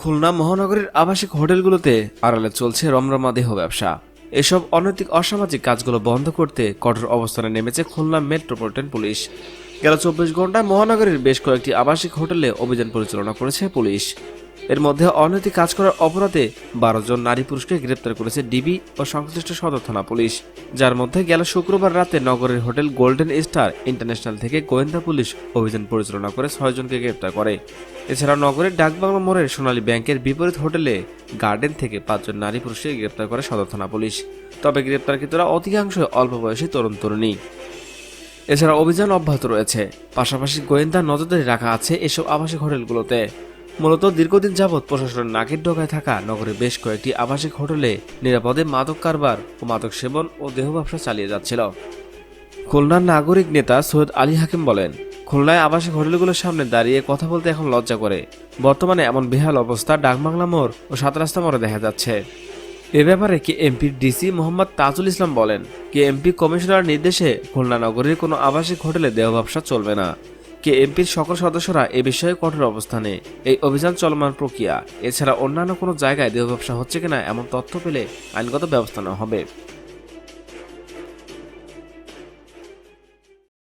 খুলনা মহানগরীর আবাসিক হোটেলগুলোতে আড়ালে চলছে রমরমা দেহ ব্যবসা। এসব অনৈতিক অসামাজিক কাজগুলো বন্ধ করতে কঠোর অবস্থানে নেমেছে খুলনা মেট্রোপলিটন পুলিশ। গেল চব্বিশ ঘন্টায় মহানগরীর বেশ কয়েকটি আবাসিক হোটেলে অভিযান পরিচালনা করেছে পুলিশ। এর মধ্যে অনৈতিক কাজ করার অপরাধে বারো জন নারী পুরুষকে গ্রেপ্তার করেছে ডিবি ও সংশ্লিষ্ট সদর থানা পুলিশ। যার মধ্যে গেল শুক্রবার রাতে নগরের হোটেল গোল্ডেন স্টার ইন্টারন্যাশনাল থেকে গোয়েন্দা পুলিশ অভিযান পরিচালনা করে ছয়জনকে গ্রেপ্তার করে। এছাড়া নগরের ডাকবাংলা মোড়ের সোনালী ব্যাংকের বিপরীত হোটেলে গার্ডেন থেকে পাঁচজন নারী পুরুষকে গ্রেপ্তার করে সদর থানা পুলিশ। তবে গ্রেপ্তারকৃতরা অধিকাংশ অল্প বয়সী তরুণ তরুণী এছাড়া অভিযান অব্যাহত রয়েছে। পাশাপাশি গোয়েন্দা নজরদারি রাখা আছে এসব আবাসিক হোটেলগুলোতে। মূলত দীর্ঘদিন যাবৎ প্রশাসনের নাকের ডগায় থাকা নগরের বেশ কয়েকটি আবাসিক হোটেলে নিরাপদে মাদক কারবার ও মাদক সেবন ও দেহ ব্যবসা চালিয়ে যাচ্ছিল। খুলনার নাগরিক নেতা সৈয়দ আলী হাকিম বলেন, খুলনায় আবাসিক হোটেলগুলোর সামনে দাঁড়িয়ে কথা বলতে এখন লজ্জা করে। বর্তমানে এমন বেহাল অবস্থা ডাকবাংলা মোড় ও সাত রাস্তা মোড়ে দেখা যাচ্ছে। এ ব্যাপারে কে এমপির ডিসি মোহাম্মদ তাজুল ইসলাম বলেন কে এমপি কমিশনার নির্দেশে খুলনা নগরীর কোনো আবাসিক হোটেলে দেহ ব্যবসা চলবে না। কে এমপির সকল সদস্যরা এ বিষয়ে কঠোর অবস্থানে। এই অভিযান চলমান প্রক্রিয়া। এছাড়া অন্যান্য কোনো জায়গায় দেহ ব্যবসা হচ্ছে কিনা এমন তথ্য পেলে আইনগত ব্যবস্থা নেওয়া হবে।